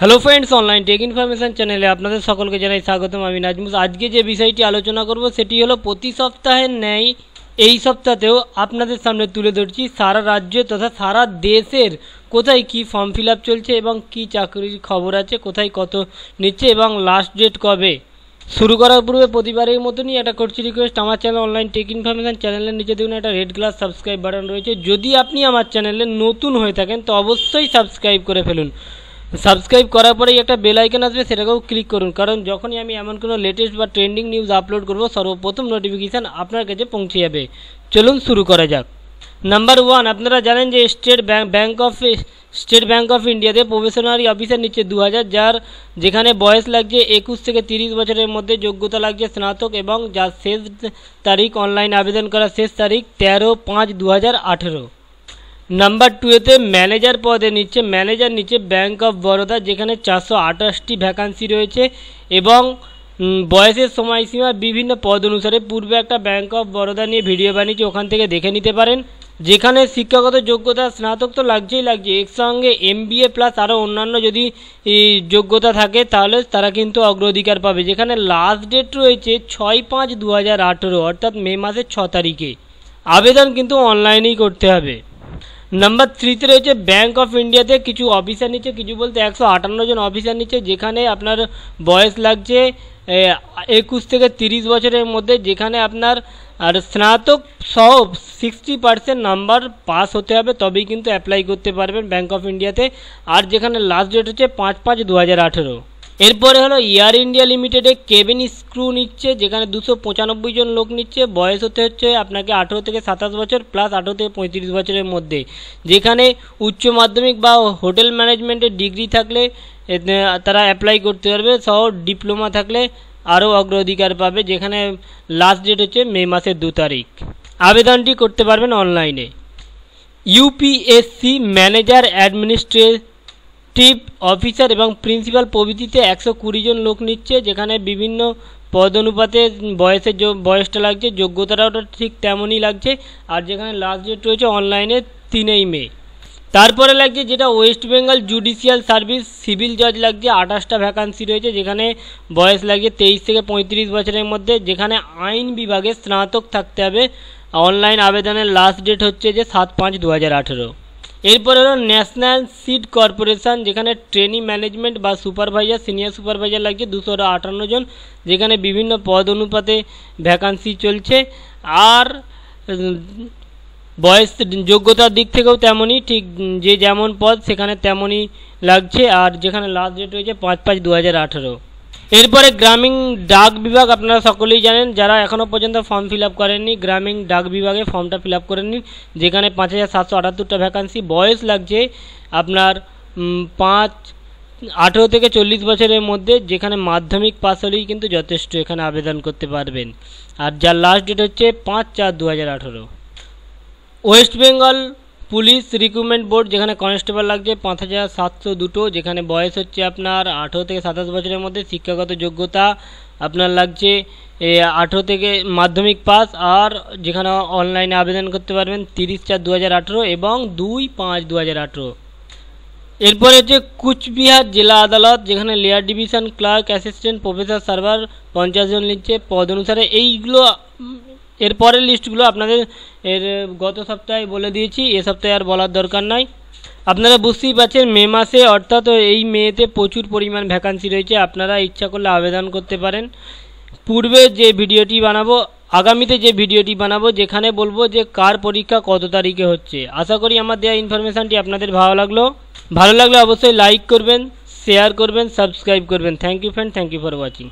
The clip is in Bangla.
Hello friends online tech information চ্যানেলে আপনাদের সকলকে জানাই স্বাগতম। আমি নাজমুস। আজকে যে বিষয়টি আলোচনা করব, সেটি হলো প্রতি সপ্তাহের ন্যায় এই সপ্তাহতেও আপনাদের সামনে তুলে ধরছি সারা রাজ্য তথা সারা দেশের কোথায় কি ফর্ম ফিল চলছে এবং কি চাকরির খবর আছে, কোথায় কত নিচ্ছে এবং লাস্ট ডেট কবে। শুরু করার পূর্বে প্রতিবারের মতনই একটা করছি রিকোয়েস্ট আমার চ্যানেল অনলাইন টেক ইনফরমেশন চ্যানেলের নিচে দেখুন একটা রেড গ্লাস সাবস্ক্রাইব বাটন রয়েছে। যদি আপনি আমার চ্যানেলে নতুন হয়ে থাকেন, তো অবশ্যই সাবস্ক্রাইব করে ফেলুন। সাবস্ক্রাইব করার পরেই একটা বেল আইকন আসবে, সেটাকেও ক্লিক করুন। কারণ যখনই আমি এমন কোনো লেটেস্ট বা ট্রেন্ডিং নিউজ আপলোড করব, সর্বপ্রথম নোটিফিকেশান আপনার কাছে পৌঁছে যাবে। চলুন শুরু করা যাক। নাম্বার ওয়ান আপনারা জানেন যে State Bank of State Bank of ইন্ডিয়াতে প্রফেশনারি অফিসার নিচ্ছে দু হাজার যার যেখানে বয়স লাগছে একুশ থেকে তিরিশ বছরের মধ্যে, যোগ্যতা লাগছে স্নাতক এবং যার শেষ তারিখ অনলাইন আবেদন করার শেষ তারিখ তেরো পাঁচ দু হাজার আঠেরো। নাম্বার টুয়েতে ম্যানেজার পদে নিচ্ছে ম্যানেজার নিচ্ছে ব্যাঙ্ক অফ বরোদা যেখানে চারশো আঠাশটি ভ্যাকান্সি রয়েছে এবং বয়সের সময়সীমা বিভিন্ন পদ অনুসারে পূর্বে একটা ব্যাঙ্ক অফ বরোদা নিয়ে ভিডিও বানিয়েছি, ওখান থেকে দেখে নিতে পারেন। যেখানে শিক্ষাগত যোগ্যতা স্নাতক তো লাগছেই লাগছে, এর সঙ্গে এম প্লাস আরও অন্যান্য যদি যোগ্যতা থাকে, তাহলে তারা কিন্তু অগ্রাধিকার পাবে। যেখানে লাস্ট ডেট রয়েছে ছয় পাঁচ দু হাজার আঠেরো, অর্থাৎ মে মাসের ছ তারিখে। আবেদন কিন্তু অনলাইনেই করতে হবে। নাম্বার থ্রিতে রয়েছে ব্যাঙ্ক অফ ইন্ডিয়াতে কিছু অফিসার নিচ্ছে, কিছু বলতে একশো আটান্ন জন অফিসার নিচ্ছে, যেখানে আপনার বয়স লাগছে একুশ থেকে তিরিশ বছরের মধ্যে, যেখানে আপনার, আর স্নাতক সহ সিক্সটি পার্সেন্ট নাম্বার পাস হতে হবে, তবেই কিন্তু অ্যাপ্লাই করতে পারবেন ব্যাঙ্ক অফ ইন্ডিয়াতে আর যেখানে লাস্ট ডেট হচ্ছে পাঁচ পাঁচ দু হাজার আঠেরো। এরপরে হলো এয়ার ইন্ডিয়া লিমিটেডে কেবিন স্ক্রু নিচ্ছে, যেখানে দুশো পঁচানব্বই জন লোক নিচ্ছে। বয়স হতে হচ্ছে আপনাকে আঠেরো থেকে সাতাশ বছর প্লাস আঠেরো থেকে পঁয়ত্রিশ বছরের মধ্যে। যেখানে উচ্চ মাধ্যমিক বা হোটেল ম্যানেজমেন্টের ডিগ্রি থাকলে তারা অ্যাপ্লাই করতে পারবে। সহ ডিপ্লোমা থাকলে আরও অগ্রাধিকার পাবে, যেখানে লাস্ট ডেট হচ্ছে মে মাসের দু তারিখ। আবেদনটি করতে পারবেন অনলাইনে UPSC manager administrative chief officer এবং প্রিন্সিপাল প্রভৃতিতে একশো কুড়ি জন লোক নিচ্ছে, যেখানে বিভিন্ন পদ অনুপাতে বয়সের বয়সটা লাগছে, যোগ্যতাটাও ঠিক তেমনই লাগছে, আর যেখানে লাস্ট ডেট রয়েছে অনলাইনে তিনই মে। তারপরে লাগছে যেটা West Bengal judicial service civil জজ লাগছে, আঠাশটা ভ্যাকান্সি রয়েছে, যেখানে বয়স লাগছে তেইশ থেকে পঁয়ত্রিশ বছরের মধ্যে, যেখানে আইন বিভাগে স্নাতক থাকতে হবে। অনলাইন আবেদনের লাস্ট ডেট হচ্ছে যে সাত পাঁচ দু হাজার আঠেরো। এরপর হলো ন্যাশনাল সিড কর্পোরেশন, যেখানে ট্রেনিং ম্যানেজমেন্ট বা সুপারভাইজার, সিনিয়র সুপারভাইজার লাগছে দুশো আটান্ন জন, যেখানে বিভিন্ন পদ অনুপাতে ভ্যাকান্সি চলছে। আর বয়স যোগ্যতার দিক থেকেও তেমনই, ঠিক যে যেমন পদ, সেখানে তেমনই লাগছে। আর যেখানে লাস্ট ডেট রয়েছে পাঁচ পাঁচ দু হাজার আঠেরো। এরপরে গ্রামীণ ডাক বিভাগ, আপনারা সকলেই জানেন, যারা এখনও পর্যন্ত ফর্ম ফিল আপ করেননি, গ্রামীণ ডাক বিভাগে ফর্মটা ফিল আপ করে নিন যেখানে পাঁচ হাজার সাতশো আটাত্তরটা ভ্যাকান্সি বয়স লাগছে আপনার পাঁচ, আঠেরো থেকে চল্লিশ বছরের মধ্যে, যেখানে মাধ্যমিক পাস হলেই কিন্তু যথেষ্ট এখানে আবেদন করতে পারবেন। আর যার লাস্ট ডেট হচ্ছে পাঁচ চার দু হাজার আঠেরো। West Bengal police recruitment board, যেখানে কনস্টেবল লাগছে পাঁচ হাজার সাতশো দুটো, যেখানে বয়স হচ্ছে আপনার আঠেরো থেকে সাতাশ বছরের মধ্যে, শিক্ষাগত যোগ্যতা আপনার লাগছে আঠেরো থেকে মাধ্যমিক পাস, আর যেখানে অনলাইনে আবেদন করতে পারবেন তিরিশ চার দু হাজার আঠেরো এবং দুই পাঁচ দু হাজার আঠেরো। এরপরে হচ্ছে কুচবিহার জেলা আদালত, যেখানে lower division clerk, assistant, professor, server পঞ্চাশ জন নিচ্ছে। পদ অনুসারে এইগুলো এর পরের লিস্টগুলো আপনাদের এর, গত সপ্তাহে বলে দিয়েছি, এ সপ্তাহে আর বলার দরকার নাই। আপনারা বুঝতেই পারছেন, মে মাসে অর্থাৎ এই মেতে প্রচুর পরিমাণ ভ্যাকান্সি রয়েছে, আপনারা ইচ্ছা করলে আবেদন করতে পারেন। পূর্বে যে ভিডিওটি বানাবো, আগামীতে যে ভিডিওটি বানাবো, যেখানে বলব যে কার পরীক্ষা কত তারিখে হচ্ছে। আশা করি আমার দেওয়া ইনফরমেশানটি আপনাদের ভালো লাগল। ভালো লাগলে অবশ্যই লাইক করবেন শেয়ার করবেন সাবস্ক্রাইব করবেন। Thank you friend thank you for watching